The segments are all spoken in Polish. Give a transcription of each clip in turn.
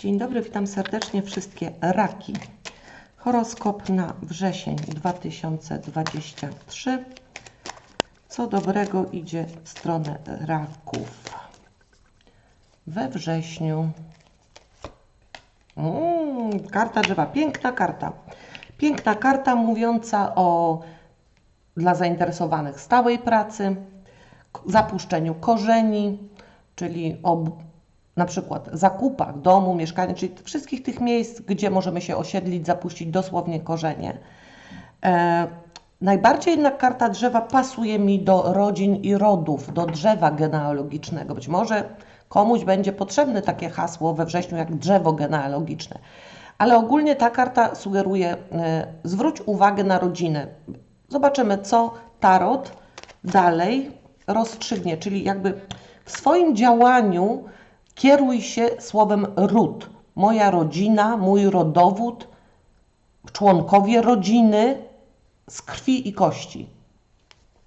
Dzień dobry, witam serdecznie wszystkie raki. Horoskop na wrzesień 2023. Co dobrego idzie w stronę raków? We wrześniu. Mm, karta drzewa, piękna karta. Piękna karta mówiąca o dla zainteresowanych stałej pracy, zapuszczeniu korzeni, czyli o na przykład zakupach domu, mieszkania, czyli wszystkich tych miejsc, gdzie możemy się osiedlić, zapuścić dosłownie korzenie. E, najbardziej jednak karta drzewa pasuje mi do rodzin i rodów, do drzewa genealogicznego. Być może komuś będzie potrzebne takie hasło we wrześniu jak drzewo genealogiczne. Ale ogólnie ta karta sugeruje, e, zwróć uwagę na rodzinę. Zobaczymy, co tarot dalej rozstrzygnie, czyli jakby w swoim działaniu kieruj się słowem ród. Moja rodzina, mój rodowód, członkowie rodziny z krwi i kości.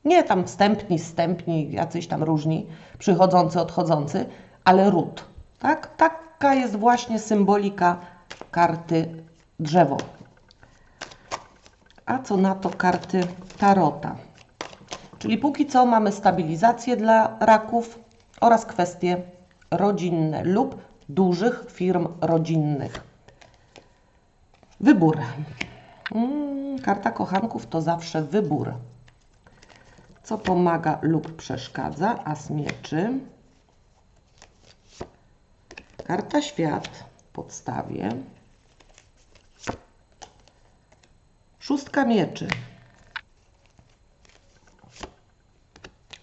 Nie tam wstępni, wstępni, jacyś tam różni, przychodzący, odchodzący, ale ród. Tak? Taka jest właśnie symbolika karty drzewo. A co na to karty tarota? Czyli póki co mamy stabilizację dla raków oraz kwestie rodzinne lub dużych firm rodzinnych. Wybór. Mm, karta kochanków to zawsze wybór. Co pomaga lub przeszkadza? As mieczy. Karta świat w podstawie. Szóstka mieczy.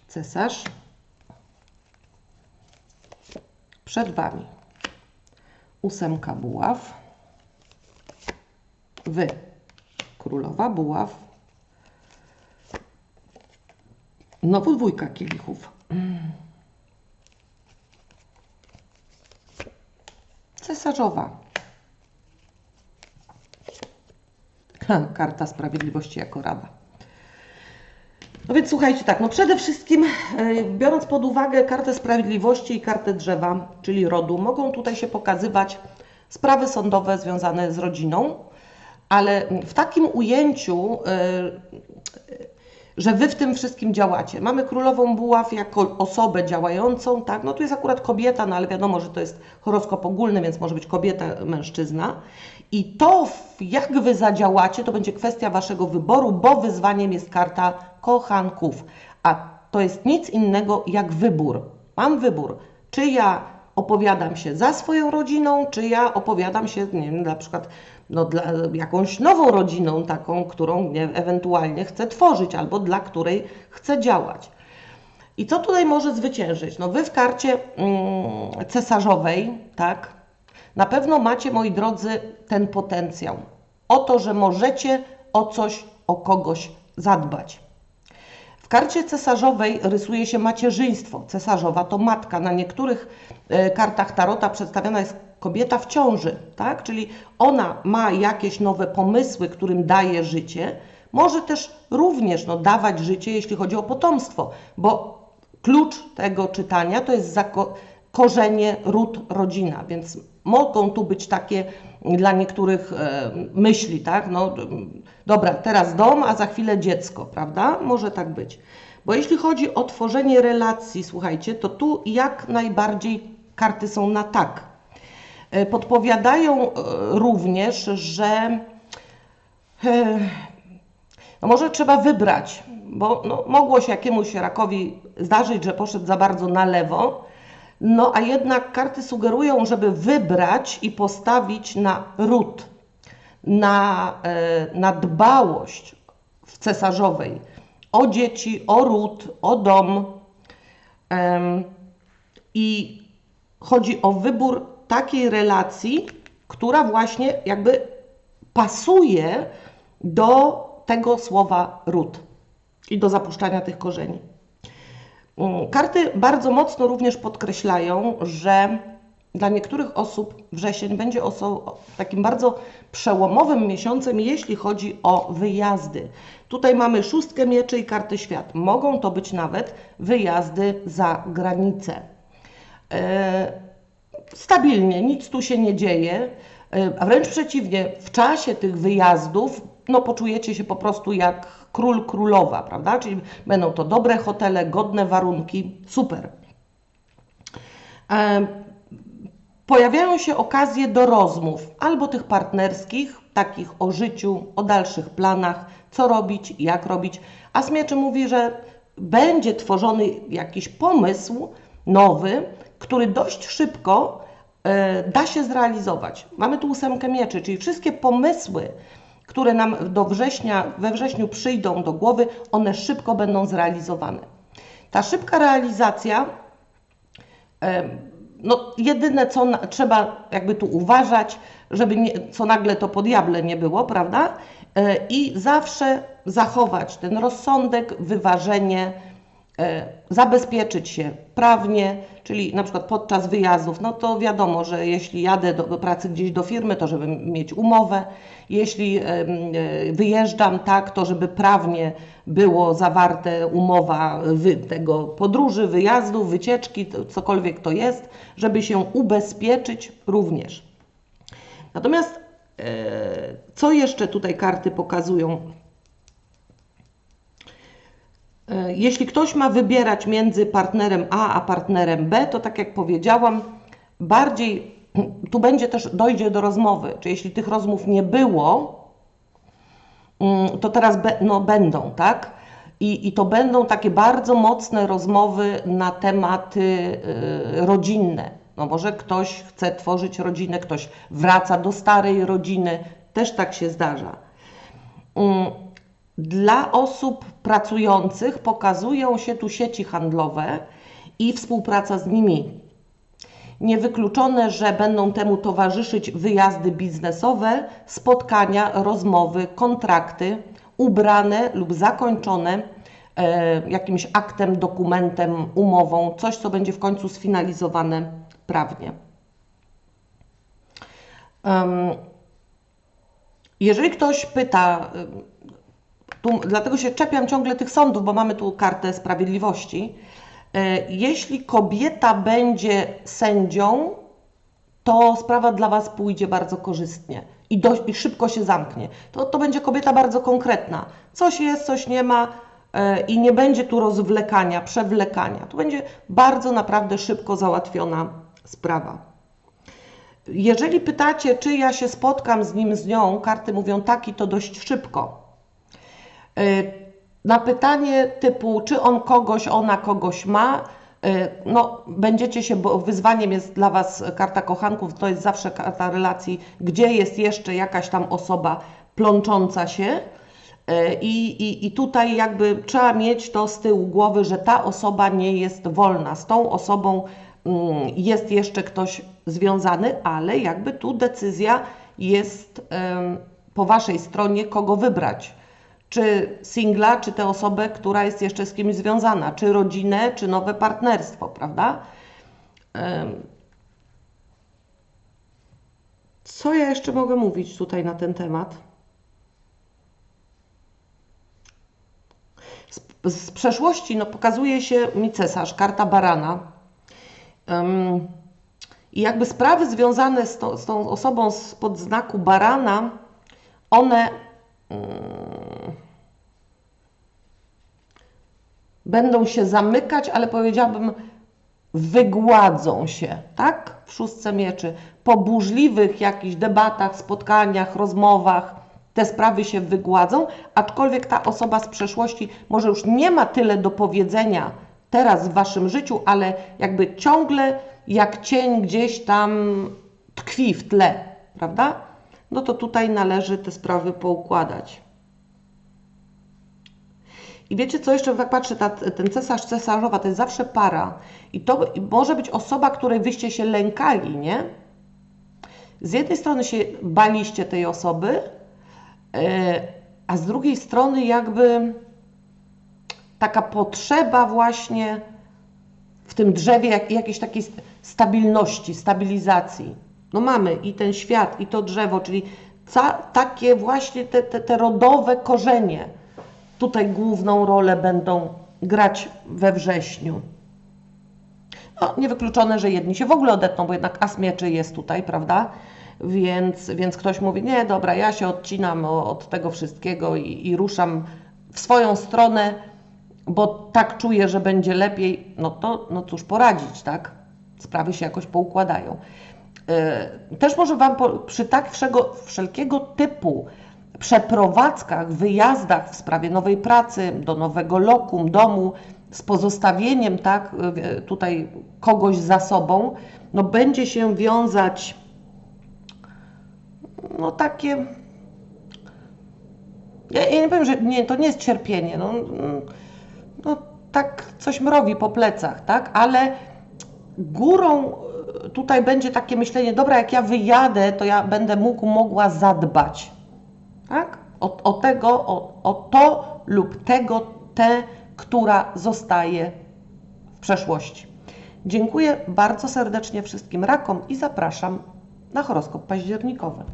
Cesarz. Przed Wami. Ósemka buław. Wy. Królowa buław. Znowu dwójka kielichów. Cesarzowa. Karta Sprawiedliwości jako rada. No więc słuchajcie, tak, no przede wszystkim e, biorąc pod uwagę kartę sprawiedliwości i kartę drzewa, czyli rodu, mogą tutaj się pokazywać sprawy sądowe związane z rodziną, ale w takim ujęciu, e, że wy w tym wszystkim działacie. Mamy królową buław jako osobę działającą, tak? No tu jest akurat kobieta, no ale wiadomo, że to jest horoskop ogólny, więc może być kobieta, mężczyzna. I to, jak wy zadziałacie, to będzie kwestia waszego wyboru, bo wyzwaniem jest karta kochanków. A to jest nic innego jak wybór. Mam wybór, czy ja opowiadam się za swoją rodziną, czy ja opowiadam się, nie wiem, na przykład no, dla jakąś nową rodziną, taką, którą nie, ewentualnie chcę tworzyć, albo dla której chcę działać. I co tutaj może zwyciężyć? No wy w karcie mm, cesarzowej, tak, na pewno macie, moi drodzy, ten potencjał. O to, że możecie o coś, o kogoś zadbać. Karcie cesarzowej rysuje się macierzyństwo. Cesarzowa to matka. Na niektórych e, kartach tarota przedstawiona jest kobieta w ciąży, tak? Czyli ona ma jakieś nowe pomysły, którym daje życie. Może też również no, dawać życie, jeśli chodzi o potomstwo, bo klucz tego czytania to jest korzenie, ród, rodzina, więc mogą tu być takie dla niektórych e, myśli, tak? No, dobra, teraz dom, a za chwilę dziecko, prawda? Może tak być. Bo jeśli chodzi o tworzenie relacji, słuchajcie, to tu jak najbardziej karty są na tak. E, Podpowiadają e, również, że no może trzeba wybrać, bo no, mogło się jakiemuś rakowi zdarzyć, że poszedł za bardzo na lewo, no a jednak karty sugerują, żeby wybrać i postawić na ród, na, e, na dbałość w cesarzowej o dzieci, o ród, o dom. I chodzi o wybór takiej relacji, która właśnie jakby pasuje do tego słowa ród i do zapuszczania tych korzeni. Karty bardzo mocno również podkreślają, że dla niektórych osób wrzesień będzie takim bardzo przełomowym miesiącem, jeśli chodzi o wyjazdy. Tutaj mamy szóstkę mieczy i karty świat. Mogą to być nawet wyjazdy za granicę. E, stabilnie, nic tu się nie dzieje, y, a wręcz przeciwnie, w czasie tych wyjazdów no, poczujecie się po prostu jak król, królowa, prawda? Czyli będą to dobre hotele, godne warunki, super. E, pojawiają się okazje do rozmów, albo tych partnerskich, takich o życiu, o dalszych planach, co robić, jak robić. A Smieczy mówi, że będzie tworzony jakiś pomysł nowy, który dość szybko e, da się zrealizować. Mamy tu ósemkę mieczy, czyli wszystkie pomysły, które nam do września, we wrześniu przyjdą do głowy, one szybko będą zrealizowane. Ta szybka realizacja, no jedyne co na, trzeba jakby tu uważać, żeby nie, co nagle to po diable nie było, prawda? E, I zawsze zachować ten rozsądek, wyważenie, e, zabezpieczyć się prawnie, czyli na przykład podczas wyjazdów, no to wiadomo, że jeśli jadę do, pracy gdzieś do firmy, to żeby mieć umowę, jeśli e, wyjeżdżam tak, to żeby prawnie było zawarte umowa tego podróży, wyjazdu, wycieczki, cokolwiek to jest, żeby się ubezpieczyć również. Natomiast co jeszcze tutaj karty pokazują? E, jeśli ktoś ma wybierać między partnerem A a partnerem B, to tak jak powiedziałam, bardziej tu będzie też dojdzie do rozmowy. Czy jeśli tych rozmów nie było, mm, to teraz no, będą, tak? I, I to będą takie bardzo mocne rozmowy na tematy y, rodzinne. No może ktoś chce tworzyć rodzinę, ktoś wraca do starej rodziny, też tak się zdarza. Dla osób pracujących pokazują się tu sieci handlowe i współpraca z nimi. Niewykluczone, że będą temu towarzyszyć wyjazdy biznesowe, spotkania, rozmowy, kontrakty ubrane lub zakończone e, jakimś aktem, dokumentem, umową, coś, co będzie w końcu sfinalizowane prawnie. Um, jeżeli ktoś pyta, tu, dlatego się czepiam ciągle tych sądów, bo mamy tu kartę sprawiedliwości. E, jeśli kobieta będzie sędzią, to sprawa dla Was pójdzie bardzo korzystnie i, do, i szybko się zamknie. To, to będzie kobieta bardzo konkretna. Coś jest, coś nie ma e, i nie będzie tu rozwlekania, przewlekania. Tu będzie bardzo naprawdę szybko załatwiona sprawa. Jeżeli pytacie, czy ja się spotkam z nim, z nią, karty mówią tak i to dość szybko. Y, na pytanie typu, czy on kogoś, ona kogoś ma, y, no, będziecie się, bo wyzwaniem jest dla Was karta kochanków, to jest zawsze karta relacji, gdzie jest jeszcze jakaś tam osoba plącząca się. Y, I, i, I tutaj jakby trzeba mieć to z tyłu głowy, że ta osoba nie jest wolna. Z tą osobą mm, jest jeszcze ktoś związany, ale jakby tu decyzja jest po Waszej stronie, kogo wybrać. Czy singla, czy tę osobę, która jest jeszcze z kimś związana, czy rodzinę, czy nowe partnerstwo, prawda? Co ja jeszcze mogę mówić tutaj na ten temat? Z, z przeszłości no, pokazuje się mi cesarz, karta barana. Um, i jakby sprawy związane z, to, z tą osobą spod znaku barana, one mm, będą się zamykać, ale powiedziałabym, wygładzą się, tak? W szóstce mieczy. Po burzliwych jakichś debatach, spotkaniach, rozmowach te sprawy się wygładzą, aczkolwiek ta osoba z przeszłości może już nie ma tyle do powiedzenia teraz w waszym życiu, ale jakby ciągle jak cień gdzieś tam tkwi w tle, prawda? No to tutaj należy te sprawy poukładać. I wiecie co jeszcze, jak patrzę, ta, ten cesarz, cesarzowa to jest zawsze para. I to może być osoba, której wyście się lękali, nie? Z jednej strony się baliście tej osoby, e, a z drugiej strony jakby taka potrzeba właśnie w tym drzewie jak, jakiejś takiej stabilności, stabilizacji. No mamy i ten świat, i to drzewo, czyli ca, takie właśnie te, te, te rodowe korzenie tutaj główną rolę będą grać we wrześniu. No, niewykluczone, że jedni się w ogóle odetną, bo jednak as mieczy jest tutaj, prawda? Więc, więc ktoś mówi, nie, dobra, ja się odcinam od tego wszystkiego i, i ruszam w swoją stronę, bo tak czuję, że będzie lepiej. No to, no cóż poradzić, tak? Sprawy się jakoś poukładają. Yy, Też może Wam po, przy tak wszego, wszelkiego typu przeprowadzkach, wyjazdach w sprawie nowej pracy, do nowego lokum, domu, z pozostawieniem tak, yy, tutaj kogoś za sobą, no będzie się wiązać no takie ja, ja nie powiem, że nie, to nie jest cierpienie, no, no tak coś mrowi po plecach, tak, ale górą y, tutaj będzie takie myślenie, dobra, jak ja wyjadę, to ja będę mógł, mogła zadbać, tak, o, o tego, o, o to lub tego, tę, która zostaje w przeszłości. Dziękuję bardzo serdecznie wszystkim rakom i zapraszam na horoskop październikowy.